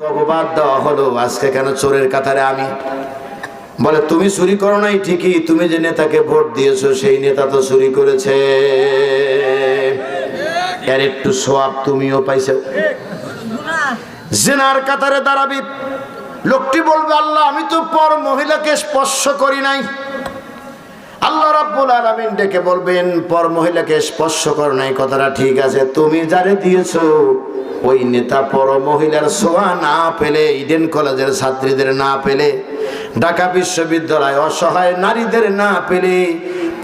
অপবাদ দেওয়া হলো, আজকে কেন চোরের কাতারে আমি? বলে, তুমি চুরি করো নাই ঠিকই, তুমি যে নেতাকে ভোট দিয়েছ, সেই নেতা তো চুরি করেছে। এর একটু সোয়াব তুমিও পাইছো। জেনার কাতারে দাঁড়াবি। লোকটি বলবে, আল্লাহ, আমি তো পর মহিলাকে স্পর্শ করি নাই। আল্লাহ রাব্বুল আলামিন ডেকে বলবেন, পর মহিলাকে স্পর্শ কর নাই, কথাটা ঠিক আছে। তুমি যারে দিয়েছ ওই নেতা পর মহিলার সোয়া না পেলে, ইডেন কলেজের ছাত্রীদের না পেলে, ঢাকা বিশ্ববিদ্যালয় অসহায় নারীদের না পেলে,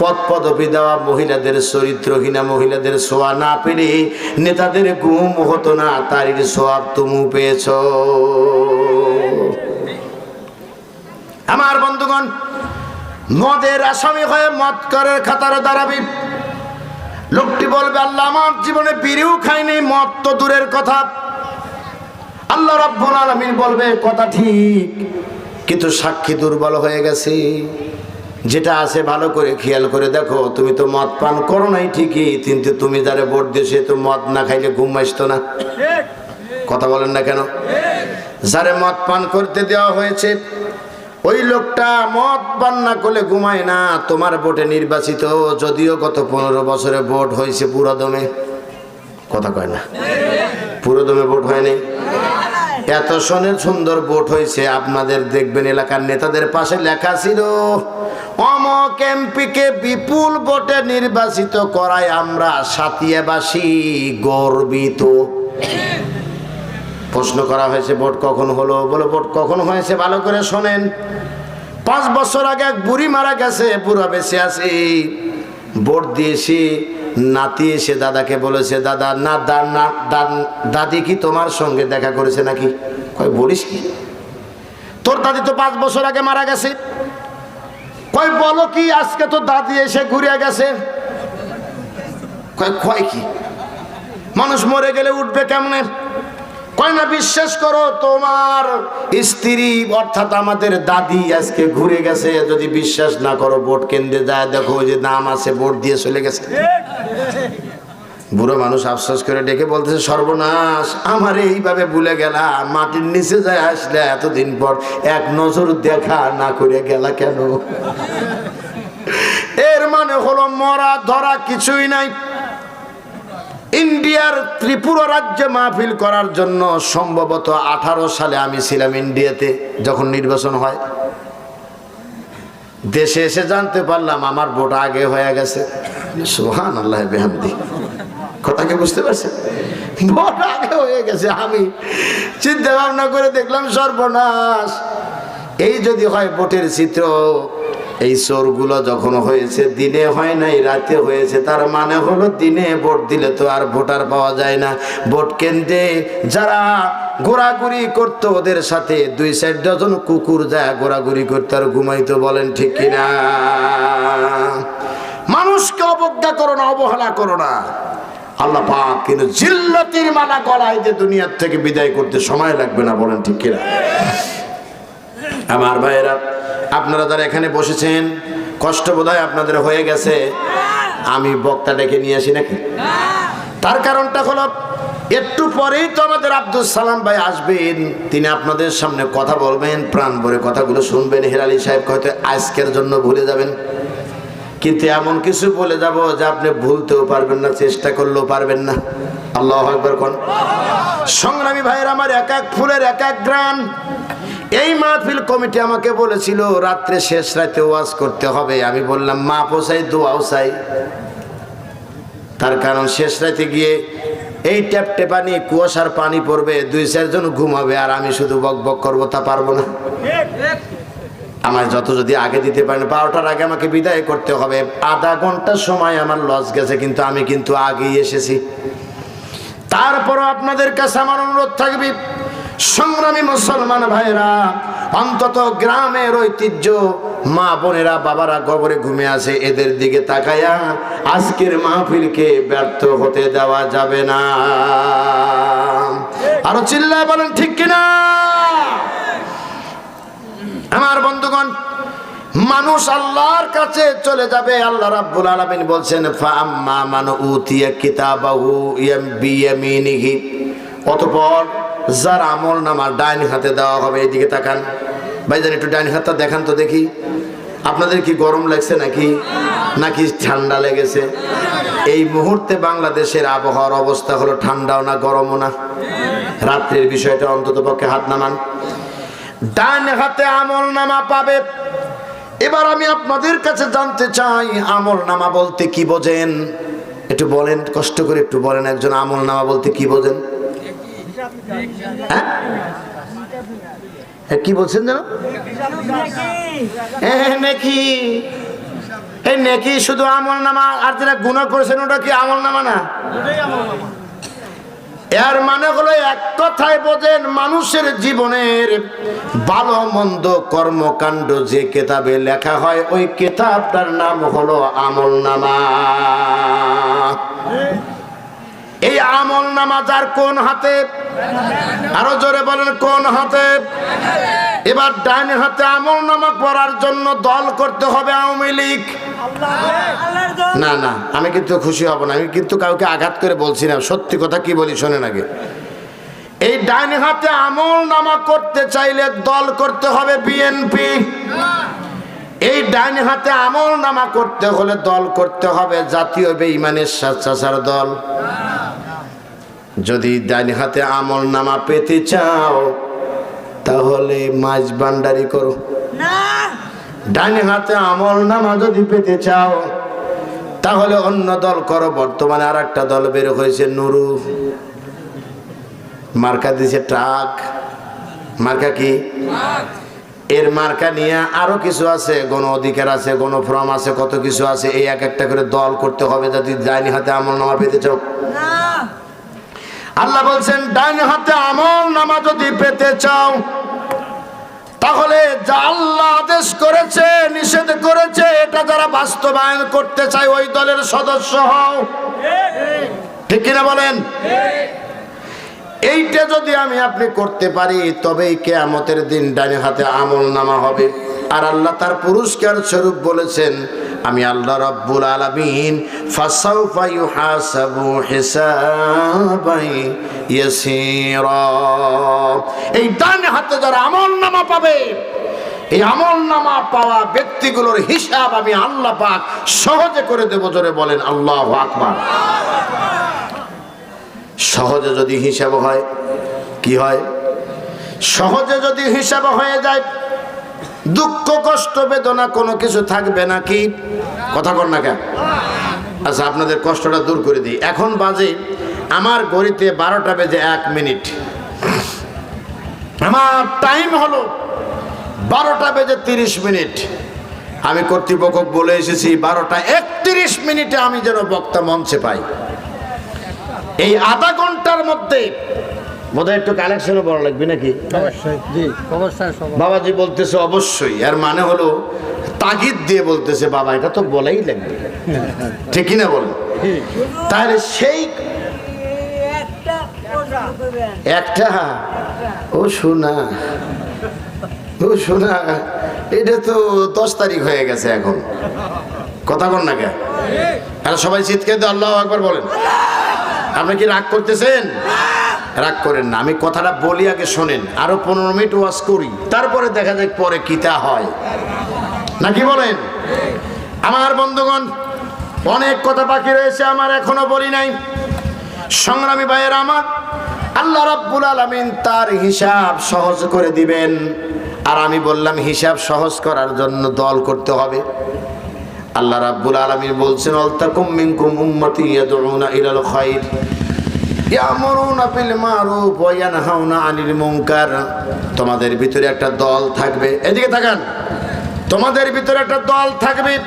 পদ পদবি দেওয়া মহিলাদের, চরিত্রহীনা মহিলাদের সোয়া না পেলে, নেতাদের ঘুম হতো না, তারির সোয়াব তুমি পেয়েছ। আমার বন্ধুগণ, মদের আসামি হয়ে মদ করে খাতারে দাঁড়াবি লোকটি বলবে আল্লাহ আমার জীবনে বিড়িও খাইনি মদ তো দূরের কথা। আল্লাহ রাব্বুল আলামিন বলবে কথা ঠিক কিন্তু সাক্ষী দুর্বল হয়ে গেছে। যেটা আছে ভালো করে খেয়াল করে দেখো তুমি তো মদ পান করো নাই ঠিকই কিন্তু তুমি যারা ভোট দিয়ে সে তো মদ না খাইলে ঘুম আসতো না। কথা বলেন না কেন? যারে মদ পান করতে দেওয়া হয়েছে ওই লোকটা মদ পান না করলে ঘুমায় না, তোমার ভোটে নির্বাচিত, যদিও গত পনেরো বছরে ভোট হয়েছে পুরোদমে। কথা কয় না। পুরোদমে ভোট হয়নি। এত সনের সুন্দর ভোট হয়েছে, আপনাদের দেখবেন এলাকার নেতাদের পাশে লেখা ছিল, অমক এমপিকে বিপুল ভোটে নির্বাচিত করায় আমরা সাতিয়াবাসী গর্বিত। প্রশ্ন করা হয়েছে, ভোট কখন হলো? বলে, ভোট কখন হয়েছে ভালো করে শোনেন। পাঁচ বছর আগে এক বুড়ি মারা গেছে, বুড়া বেঁচে আছে। ভোট দিয়েছি, নাতি এসে দাদাকে বলেছে, দাদা, না দাদি কি তোমার সঙ্গে দেখা করেছে নাকি? কয়, বলিস কি? তোর দাদি তো পাঁচ বছর আগে মারা গেছে। কয়, বলো কি, আজকে তো দাদি এসে ঘুরে গেছে? কয় কয় কি? মানুষ মরে গেলে উঠবে কেমনে? কয় না, বিশ্বাস করো, তোমার স্ত্রী, অর্থাৎ আমাদের দাদি আজকে ঘুরে গেছে। যদি বিশ্বাস না করো, ভোট কেন্দ্রে যায়, দেখো যে নাম আছে, ভোট দিয়ে চলে গেছে। বুড়ো মানুষ আফসোস করে ডেকে বলতেছে, সর্বনাশ, আমার এইভাবে ভুলে গেলা, মাটির নিচে যায় আসলে এতদিন পর এক নজর দেখা না করে গেলা কেন? এর মানে হলো মরা ধরা কিছুই নাই। ইন্ডিয়ার ত্রিপুরা রাজ্যে মাহফিল করার জন্য সম্ভবত আঠারো সালে আমি ছিলাম ইন্ডিয়াতে যখন নির্বাচন হয়। দেশে এসে জানতে পারলাম আমার ভোট আগে হয়ে গেছে। সোহান আল্লাহ বেহামদি। কথা কি বুঝতে পারছেন? ভোট আগে হয়ে গেছে আমি। চিন্তা ভাবনা করে দেখলাম সর্বনাশ। এই যদি হয় ভোটের চিত্র এই চোরগুলো যখন হয়েছে, দিনে হয় নাই, রাতে হয়েছে, তার মানে হলো দিনে ভোট দিলে তো আর ভোটার পাওয়া যায় না। ভোট কেন্দ্রে যারা ঘোরাঘুরি করতো, ওদের সাথে দুই চার ডজন কুকুর যায় ঘোরাঘুরি করতে, আর ঘুমাইতো বলেন ঠিক কিনা মানুষকে অবজ্ঞা করো না, অবহেলা করো না। আল্লাহ পাক কিন্তু জিল্লতির মালা গলায় যে দুনিয়ার থেকে বিদায় করতে সময় লাগবে না বলেন ঠিক কিনা আমার ভাইয়েরা আপনারা যারা এখানে বসেছেন, কষ্ট বোধহয় আপনাদের হয়ে গেছে। আমি বক্তা ডেকে নিয়ে আসি নাকি? তার কারণটা হলো, একটু পরেই তো আমাদের আব্দুল সালাম ভাই আসবেন। তিনি আপনাদের সামনে কথা বলবেন, প্রাণ ভরে কথাগুলো শুনবেন। হেরালি সাহেব হয়তো আজকের জন্য ভুলে যাবেন। কিন্তু এমন কিছু বলে যাব যে আপনি ভুলতেও পারবেন না, চেষ্টা করলেও পারবেন না। আল্লাহ একবার কোন। সংগ্রামী ভাইয়ের আমার এক এক ফুলের এক এক গ্রাম। এই মাহফিল কমিটি আমাকে বলেছিল, রাত্রে শেষ রাতে ওয়াজ করতে হবে। আমি বললাম মা পোসাই দোয়াও চাই। তার কারণ শেষ রাতে গিয়ে এই ট্যাপ টেপানি কুয়াশার পানি পড়বে, দুই চারজন ঘুমাবে আর আমি শুধু বক বক করব তা পারব না। আমার যত যদি আগে দিতে পারেন, বারোটার আগে আমাকে বিদায় করতে হবে। আধা ঘণ্টা সময় আমার লস গেছে, কিন্তু আমি কিন্তু আগেই এসেছি। তারপরও আপনাদের কাছে আমার অনুরোধ থাকবে সংগ্রামী মুসলমান ভাইরা অন্তত গ্রামের ঐতিহ্য মা বোনেরা, বাবারা কবরে ঘুমে আছে, এদের দিকে তাকায়া আজকের মাহফিলকে ব্যর্থ হতে দেওয়া যাবে না। আরও চিল্লায় বলেন, ঠিক কিনা? আমার বন্ধুগণ, মানুষ আল্লাহর কাছে চলে যাবে, আল্লাহ রাব্বুল আলামিন বলছেন ফাম্মা মান উতিয়া কিতাবাহু ইয়াম বিয়ামিনিহি। অতঃপর যার আমল নামার ডাইন হাতে দেওয়া হবে এইদিকে তাকান। ভাইজান, একটু ডাইন হাতটা দেখান তো দেখি। আপনাদের কি গরম লাগছে নাকি? নাকি ঠান্ডা লেগেছে? এই মুহূর্তে বাংলাদেশের আবহাওয়ার অবস্থা হলো ঠান্ডাও না, গরমও না। রাত্রির বিষয়টা অন্তত পক্ষে হাত নামান। ডান হাতে আমল নামা পাবে। এবার আমি আপনাদের কাছে জানতে চাই, আমল নামা বলতে কি বোঝেন? একটু বলেন, কষ্ট করে একটু বলেন, একজন আমল নামা বলতে কি বোঝেন? কি বলছেন যেন? হ্যাঁ নাকি। এই নাকি শুধু আমল নামা, আর যেটা গুণা করেছেন, ওটা কি আমল নামা না? এর মানে হলো এক কথায় বোঝেন মানুষের জীবনের ভালো মন্দ কর্মকাণ্ড যে কেতাবে লেখা হয়, ওই কেতাবটার নাম হলো আমল নামা। এই আমল নামা যার কোন হাতে আরও জোরে বলেন, কোন হাতে? এবার ডাইন হাতে আমল নামা করার জন্য দল করতে হবে আওয়ামী লীগ। না না, আমি কিন্তু খুশি হব না, আমি কিন্তু কাউকে আঘাত করে বলছি না। সত্যি কথা কি বলি, শোনেন আগে। এই ডাইন হাতে আমল নামা করতে চাইলে দল করতে হবে বিএনপি। এই ডাইন হাতে আমল নামা করতে হলে দল করতে হবে জাতীয় বেঈমানের স্বেচ্ছাচার দল। যদি ডাইন হাতে আমল নামা পেতে চাও তাহলে মাছ ভান্ডারি করো। ডাইন হাতে আমল নামা যদি পেতে চাও তাহলে অন্য দল করো। বর্তমানে আর একটা দল বের হয়েছে নুরু। মার্কা দিছে ট্রাক। মার্কা কি? এর মার্কা নিয়ে আরও কিছু আছে গণ অধিকার আছে গণফ্রম আছে কত কিছু আছে এই এক একটা করে দল করতে হবে যদি ডাইনি হাতে আমল নামা পেতে চাও। আল্লাহ বলছেন ডাইন হাতে আমল নামা যদি পেতে চাও, তাহলে যা আল্লাহ আদেশ করেছে, নিষেধ করেছে, এটা যারা বাস্তবায়ন করতে চায়, ওই দলের সদস্য হও। ঠিক কিনা বলেন? এইটা যদি আমি আপনি করতে পারি, তবেই কেয়ামতের দিন ডানে হাতে আমল নামা হবে। আর আল্লাহ তার পুরস্কার স্বরূপ বলেছেন আমি আল্লাহ রব্বুল আলামিন এই ডান হাতে যারা আমল নামা পাবে, এই আমল নামা পাওয়া ব্যক্তিগুলোর হিসাব আমি আল্লাহ পাক সহজে করে দেব, জোরে বলেন আল্লাহ আকবার। সহজে যদি হিসাব হয়, কি হয়? সহজে যদি হিসাব হয়ে যায় দুঃখ, কষ্ট, বেদনা কোনো কিছু থাকবে নাকি? কথা কর না কেন? আচ্ছা আপনাদের কষ্টটা দূর করে দিই। এখন বাজে, আমার গড়িতে বারোটা বেজে এক মিনিট। আমার টাইম হলো বারোটা বেজে তিরিশ মিনিট। আমি কর্তৃপক্ষ বলে এসেছি, বারোটা একত্রিশ মিনিটে আমি যেন বক্তা মঞ্চে পাই। এই আধা ঘণ্টার মধ্যে বোধহয় একটু কালেকশনও বড় লাগবে নাকি? বাবাজি বলতেছে অবশ্যই। এর মানে হলো তাগিদ দিয়ে বলতেছে বাবা এটা তো বলেই লাগবে। ঠিক কিনা বলেন? তাহলে সেই একটা ও শোনা ও শোনা এটা তো দশ তারিখ হয়ে গেছে এখন। কথা কর না কে? আর সবাই চিৎকার দিয়ে আল্লাহ একবার বলেন। আপনি কি রাগ করতেছেন? রাগ করেন না। আমি কথাটা বলি, আগে শোনেন। আরও পনেরো মিনিট ওয়াজ করি। তারপরে দেখা যাক পরে কিতা হয়। নাকি বলেন? আমার বন্ধুগণ, অনেক কথা বাকি রয়েছে, আমার এখনও বলি নাই। সংগ্রামী ভাইয়ের আমার, আল্লাহ রাব্বুল আলামিন তার হিসাব সহজ করে দিবেন। আর আমি বললাম, হিসাব সহজ করার জন্য দল করতে হবে। আল্লাহ রাব্বুল আলামিন বলছেন আলতাকুম মিনকুম উম্মতি ইয়াদউনা ইলাল খাইর। তোমাদের ভিতরে একটা দল থাকবে। এদিকে তাকান। তোমাদের ভিতরে একটা দল থাকবে।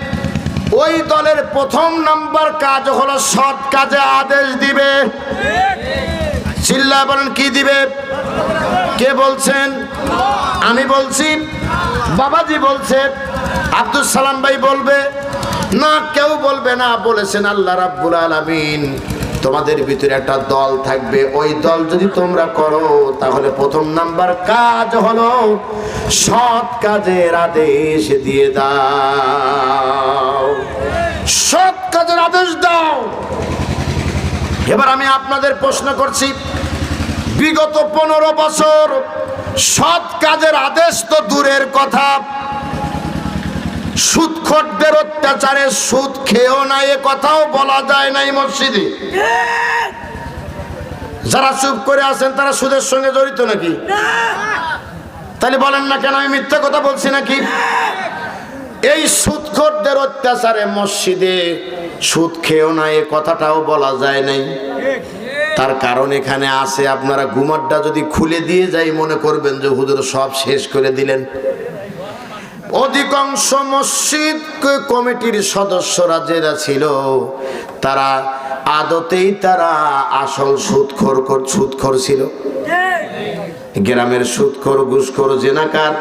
ওই দলের প্রথম নাম্বার কাজ হলো সৎ কাজে আদেশ দিবে। চিল্লা বলেন, কি দিবে? কে বলছেন? আমি বলছি, বাবাজি বলছে আব্দুল সালাম ভাই বলবে, না কেউ বলবে না, বলেছেন আল্লাহ রাব্বুল আলামিন। তোমাদের ভিতরে একটা দল থাকবে। ওই দল যদি তোমরা করো, তাহলে প্রথম নাম্বার কাজ হলো সৎ কাজের আদেশ দিয়ে দাও। সৎ কাজের আদেশ দাও। এবার আমি আপনাদের প্রশ্ন করছি, বিগত পনেরো বছর সৎ কাজের আদেশ তো দূরের কথা। সুদখোরদের অত্যাচারে সুদ খেয়েও না এ কথাও বলা যায় নাই মসজিদে। যারা চুপ করে আছেন, তারা সুদের সঙ্গে জড়িত নাকি? তাহলে বলেন না কেন, আমি মিথ্যা কথা বলছি নাকি? এই সুদখোরদের অত্যাচারে মসজিদে সুদ খেয়েও না এ কথাটাও বলা যায় নাই। তার কারণ এখানে আছে, আপনারা গুমারটা যদি খুলে দিয়ে যাই, মনে করবেন যে হুজুর সব শেষ করে দিলেন। অধিকাংশ মসজিদ কমিটির সদস্যরা যারা ছিল। তারা আদতেই তারা আসল সুদখোর কর- সুদখোর ছিল। গ্রামের সুদখোর ঘুষখোর, জেনাকার,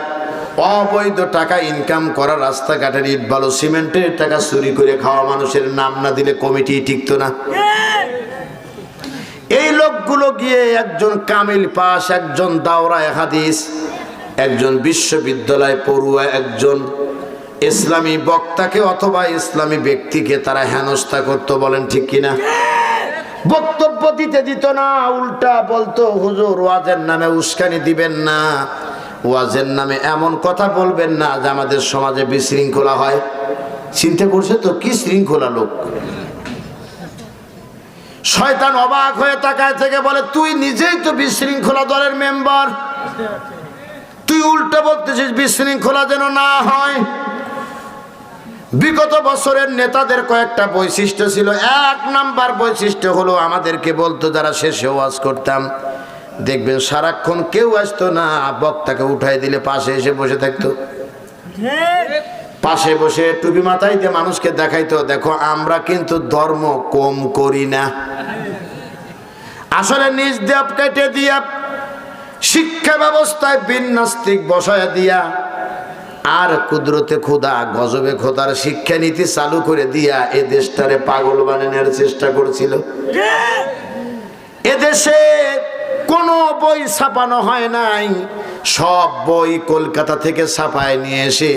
অবৈধ টাকা ইনকাম করা রাস্তাঘাটের ইট, বালু, সিমেন্টের টাকা চুরি করে খাওয়া মানুষের নাম না দিলে কমিটি টিকতো না। এই লোকগুলো গিয়ে একজন কামিল পাস, একজন দাওরা হাদিস। একজন বিশ্ববিদ্যালয় পড়ুয়া, একজন ইসলামী বক্তাকে অথবা ইসলামী ব্যক্তিকে তারা হেনস্থা করতো, বলেন ঠিক কিনা? বক্তব্য দিতে দিত না, উল্টা বলতো, হুজুর, ওয়াজের নামে উস্কানি দিবেন না। ওয়াজের নামে এমন কথা বলবেন না যে আমাদের সমাজে বিশৃঙ্খলা হয়। চিন্তা করছে তো, কি শৃঙ্খলা লোক? শয়তান অবাক হয়ে তাকায় থেকে বলে, তুই নিজেই তো বিশৃঙ্খলা দলের মেম্বার। তুই উল্টো বলতেছিস, বিশৃঙ্খলা যেন না হয়। বিগত বছরের নেতাদের কয়েকটা বৈশিষ্ট্য ছিল। এক নাম্বার বৈশিষ্ট্য হলো আমাদেরকে বলতো, যারা শেষে ওয়াজ করতাম, দেখবেন সারাক্ষণ কেউ আসতো না, বক্তাকে উঠাই দিলে পাশে এসে বসে থাকতো। পাশে বসে টুপি মাথায় দিয়ে মানুষকে দেখাইতো, দেখো, আমরা কিন্তু ধর্ম কম করি না। আসলে নিজ দেব কেটে দিয়া শিক্ষা ব্যবস্থায় বিন্যাস্তিক বসায় দিয়া, আর কুদরতে খোদা গজবে খোদার শিক্ষানীতি চালু করে দিয়া এ দেশটারে পাগল বানানোর চেষ্টা করছিল। এদেশে কোনো বই ছাপানো হয় নাই। সব বই কলকাতা থেকে ছাপায় নিয়ে এসে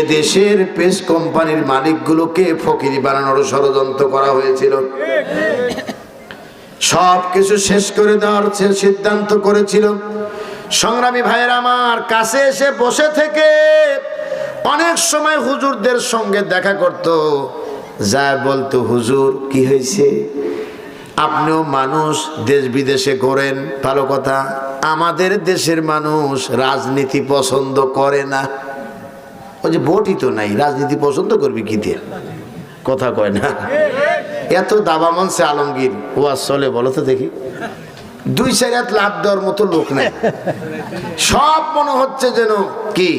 এদেশের পেস কোম্পানির মালিকগুলোকে ফকিরি বানানোর ষড়যন্ত্র করা হয়েছিল। সব কিছু শেষ করে দেওয়ার সিদ্ধান্ত করেছিল। সংগ্রামী ভাইয়ের আমার কাছে এসে বসে থেকে অনেক সময় হুজুরদের সঙ্গে দেখা করত। যা বলতো, হুজুর, কি হয়েছে? আপনিও মানুষ দেশ বিদেশে করেন ভালো কথা। আমাদের দেশের মানুষ রাজনীতি পছন্দ করে না। ওই যে ভোটই তো নাই, রাজনীতি পছন্দ করবি কি দিয়ে? কথা কয় না। এত দাবা মনসে আলমগীর ওয়াজ চলে, বলো তো দেখি। দুই হাত লাভ দেওয়ার মতো লোক নাই। সব মনে হচ্ছে যেন কি?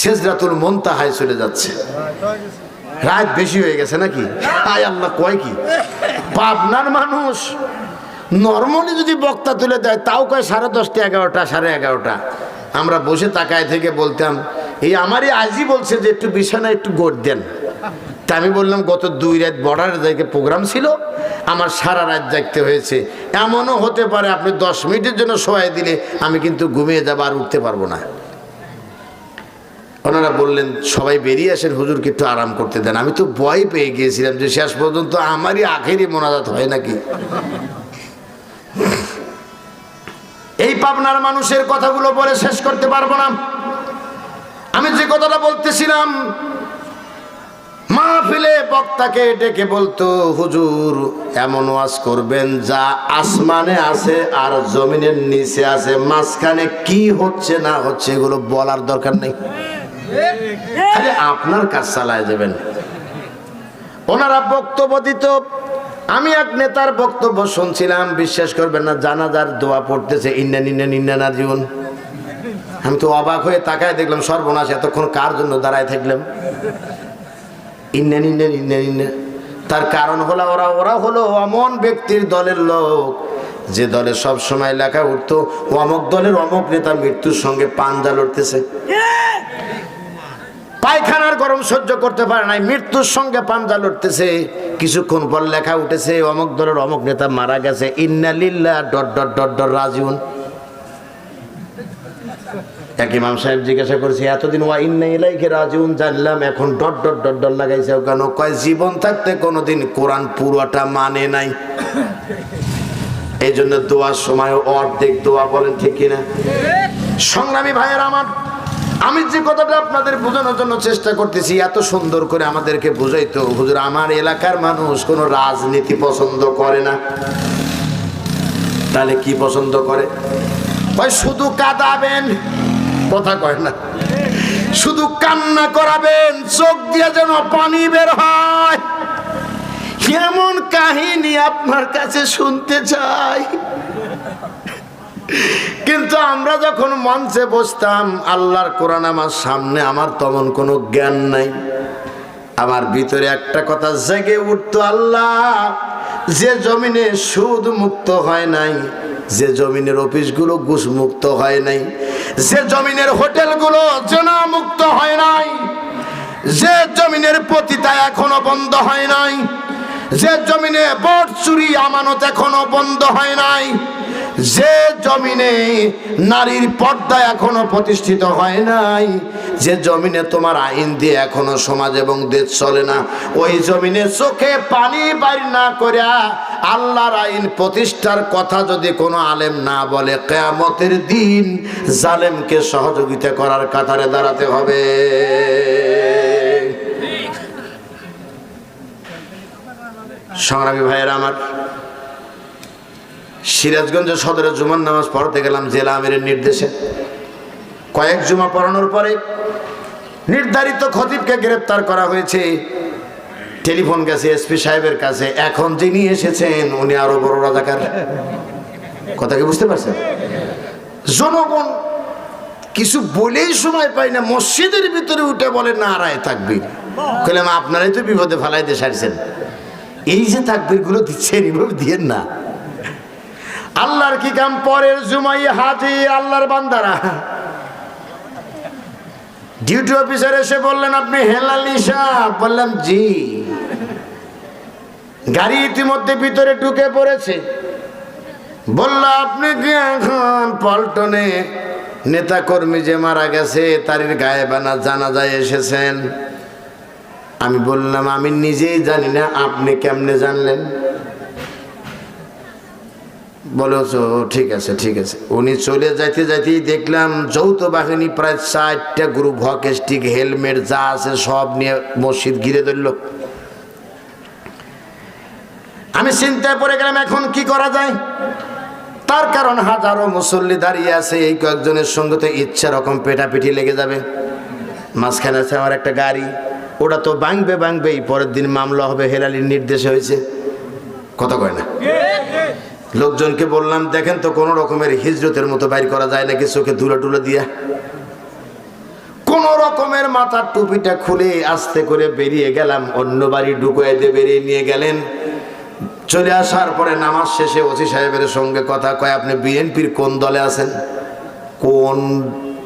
শেষরাতুল মন তাহায় চলে যাচ্ছে। রাত বেশি হয়ে গেছে নাকি? আয় আল্লাহ, কয় কি? পাবনার মানুষ নর্মালি যদি বক্তা তুলে দেয়, তাও কয় সাড়ে দশটা, এগারোটা, সাড়ে এগারোটা। আমরা বসে তাকায় থেকে বলতাম, এই আমারই আজই বলছে যে একটু বিছানা একটু গোট দেন। তা আমি বললাম, গত দুই রাত বর্ডারের জায়গায় প্রোগ্রাম ছিল, আমার সারা রাত জাগতে হয়েছে। এমনও হতে পারে আপনি দশ মিনিটের জন্য শোয়াই দিলে, আমি কিন্তু ঘুমিয়ে যাব আর উঠতে পারব না। ওনারা বললেন, সবাই বেরিয়ে আসেন, হুজুরকে একটু আরাম করতে দেন। আমি তো ভয় পেয়ে গিয়েছিলাম যে শেষ পর্যন্ত আমারই আখেরই মোনাজাত হয় নাকি। এই পাবনার মানুষের কথাগুলো বলে শেষ করতে পারব না। আমি যে কথাটা বলতেছিলাম মাহফিলে বক্তাকে ডেকে বলতো, হুজুর, এমন ওয়াজ করবেন যা আসমানে আছে আর জমিনের নিচে আছে। মাঝখানে কি হচ্ছে না হচ্ছে এগুলো বলার দরকার নেই। আপনার কাজ চালায় যাবেন ওনারা বক্তব্য দিত। আমি এক নেতার বক্তব্য শুনছিলাম, বিশ্বাস করবেন না, জানাজার দোয়া পড়তেছে ইন্নান ইন্নান ইন্নানার জীবন আমি তো অবাক হয়ে তাকায় দেখলাম, সর্বনাশ, এতক্ষণ কার জন্য দাঁড়ায় থাকলাম? ইন্নান ইন্নান ইন্নান ইন্নান তার কারণ হলো ওরা ওরা হলো অমন ব্যক্তির দলের লোক। যে দলে সব সময় লেখা উঠতো অমক দলের অমক নেতা মৃত্যুর সঙ্গে পাঞ্জা লড়তেছে। পায়খানার গরম সহ্য করতে পারে নাই, মৃত্যুর সঙ্গে পাঞ্জা লড়তেছে। কিছুক্ষণ পর লেখা উঠেছে, অমক দলের অমক নেতা মারা গেছে। ইন্নালিল্লা ডট ডট ডট ডট, রাজিউন। এক ইমাম সাহেব জিজ্ঞাসা করেছে, এতদিন ওয়া ইন্না ইলাইকে রাজিউন জানলাম, এখন ডট ডট ডট ডট লাগাইছে। কেন? কয়, জীবন থাকতে কোনোদিন কোরআন পুরোটা মানে নাই। এই জন্য দোয়ার সময় অর্ধেক দোয়া বলেন, ঠিক কিনা? সংগ্রামী ভাইয়ের আমার, আমি যে কথাটা আপনাদের বোঝানোর জন্য চেষ্টা করতেছি, এত সুন্দর করে আমাদেরকে বুঝাইতো, হুজুর, আমার এলাকার মানুষ কোনো রাজনীতি পছন্দ করে না। তাহলে কি পছন্দ করে? শুধু কাঁদাবেন। কথা কয় না। শুধু কান্না করাবেন, চোখ দিয়ে যেন পানি বের হয়। এমন কাহিনী আপনার কাছে শুনতে চাই। কিন্তু আমরা যখন মঞ্চে বসতাম, আল্লাহর কোরআন আমার সামনে, আমার তেমন কোনো জ্ঞান নাই। আমার ভিতরে একটা কথা জেগে উঠতো, আল্লাহ, যে জমিনে সুদ মুক্ত হয় নাই, যে জমিনের অফিসগুলো ঘুষ মুক্ত হয় নাই যে জমিনের হোটেলগুলো জেনা মুক্ত হয় নাই, যে জমিনের পতিতা এখনও বন্ধ হয় নাই, যে জমিনে বট চুরি আমানত এখনও বন্ধ হয় নাই যে জমিনে নারীর পর্দা এখনও প্রতিষ্ঠিত হয় নাই, যে জমিনে তোমার আইন দিয়ে এখনও সমাজ এবং দেশ চলে না, ওই জমিনে চোখে পানি বাইর না করিয়া আল্লাহর আইন প্রতিষ্ঠার কথা যদি কোনো আলেম না বলে, কেয়ামতের দিন জালেমকে সহযোগিতা করার কাতারে দাঁড়াতে হবে। সংগ্রামী ভাইয়েরা আমার সিরাজগঞ্জ সদরে জুমার নামাজ পড়তে গেলাম জেলা আমিরের নির্দেশে। কয়েক জুমা পড়ানোর পরে নির্ধারিত খতিবকে গ্রেপ্তার করা হয়েছে। টেলিফোন গেছে এসপি সাহেবের কাছে, এখন যিনি এসেছেন, উনি আরও বড় রাজাকার। কথা কি বুঝতে পারছেন? জনগণ কিছু বলেই সময় পাই না, মসজিদের ভিতরে উঠে বলে, না আড়ায় থাকবি কইলাম, আপনারাই তো বিপদে ফেলাইতে সারছেন। এই যে তাকবিরগুলো দিচ্ছেন, এভাবে দিয়েন না। আল্লাহর কি কাম? পরের জুমাই হাজি, আল্লাহর বান্দারা। ডিউটি অফিসার এসে বললেন, আপনি হেলালি সাহ বললাম, জি। গাড়ি ইতিমধ্যে ভিতরে ঢুকে পড়েছে। বলল, আপনি কি এখন পল্টনে নেতা কর্মী যে মারা গেছে, তার গায়ে বানা জানা যায় এসেছেন? আমি বললাম, আমি নিজেই জানি না, আপনি কেমনে জানলেন? বলেছ ঠিক আছে ঠিক আছে। উনি চলে যাইতে যাইতেই দেখলাম যৌথ বাহিনী প্রায় চারটা গ্রুপ, হকে, স্টিক, হেলমেট যা আছে সব নিয়ে মসজিদ ঘিরে ধরল। আমি চিন্তায় পড়ে গেলাম, এখন কি করা যায়? তার কারণ হাজারো মুসল্লি দাঁড়িয়ে আছে, এই কয়েকজনের সঙ্গে তো ইচ্ছা রকম পেটাপিটি লেগে যাবে। মাঝখানে আছে আমার একটা গাড়ি, ওটা তো ভাঙবে, ভাঙবেই, পরের দিন মামলা হবে, হেলালির নির্দেশে হয়েছে। কথা কয় না? লোকজনকে বললাম, দেখেন তো কোনো রকমের হিজরতের মতো বাইর করা যায় নাকি চোখে ধুলো টুলো দিয়া? কোন রকমের মাথার টুপিটা খুলে আস্তে করে বেরিয়ে গেলাম, অন্য বাড়ি ঢুকুয়ে দিয়ে বেরিয়ে নিয়ে গেলেন। চলে আসার পরে নামাজ শেষে ওসি সাহেবের সঙ্গে কথা কয়, আপনি বিএনপির কোন দলে আছেন? কোন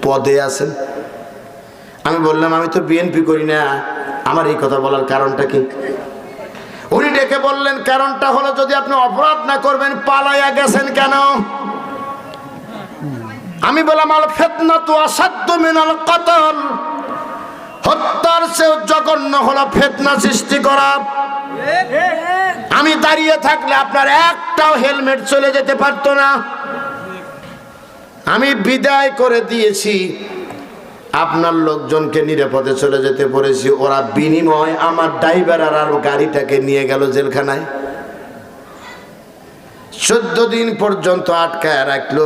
পদে আছেন? আমি বললাম, আমি তো বিএনপি করি না। আমার এই কথা বলার কারণটা কি? কারণটা হলো যদি আপনি অপরাধ না করবেন, পালাইয়া গেছেন কেন? আমি বললাম, আল ফেতনা তো অসাধ্য মিনাল কতল। হত্যার চেয়েও জঘন্য হলো ফেতনা সৃষ্টি করা। আমি দাঁড়িয়ে থাকলে আপনার একটাও হেলমেট চলে যেতে পারতো না। আমি বিদায় করে দিয়েছি। আপনার লোকজনকে নিরাপদে চলে যেতে পড়েছি। ওরা বিনিময় আমার ড্রাইভার আর আর গাড়িটাকে নিয়ে গেল জেলখানায়। চোদ্দ দিন পর্যন্ত আটকায় রাখল।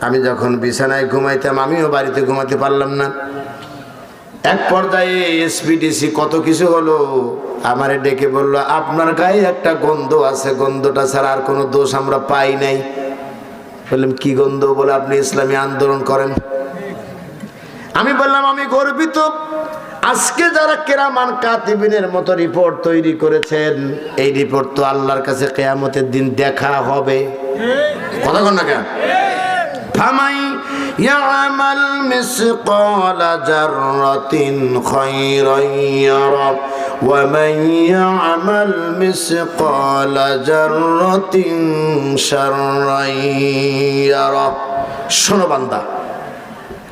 আমি যখন বিছানায় ঘুমাইতাম, আমিও বাড়িতে ঘুমাতে পারলাম না। এক পর্যায়ে এসপিডিসি কত কিছু হলো, আমারে ডেকে বলল, আপনার গায়ে একটা গন্ধ আছে, গন্ধটা ছাড়া আর কোনো দোষ আমরা পাই নাই। বললাম, কি গন্ধ? বলে, আপনি ইসলামী আন্দোলন করেন। আমি বললাম আমি গর্বিত আজকে যারা কেরামান কাতিবিনের মতো রিপোর্ট তৈরি করেছেন এই রিপোর্ট তো আল্লাহর কাছে কেয়ামতের দিন দেখা হবে কথা কন না কেন ফামাই يعمل مثقال ذرة خيرا يره ومن يعمل مثقال ذرة شرا يره শোনো বান্দা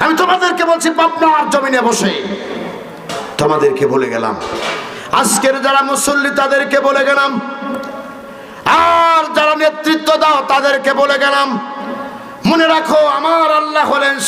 আমি তোমাদেরকে বলছি পাবনার জমিনে বসে। তোমাদেরকে বলে গেলাম। আজকের যারা মুসল্লি, তাদেরকে বলে গেলাম। আর যারা নেতৃত্ব দাও, তাদেরকে বলে গেলাম। মনে রাখো, আমার আল্লাহ হলেন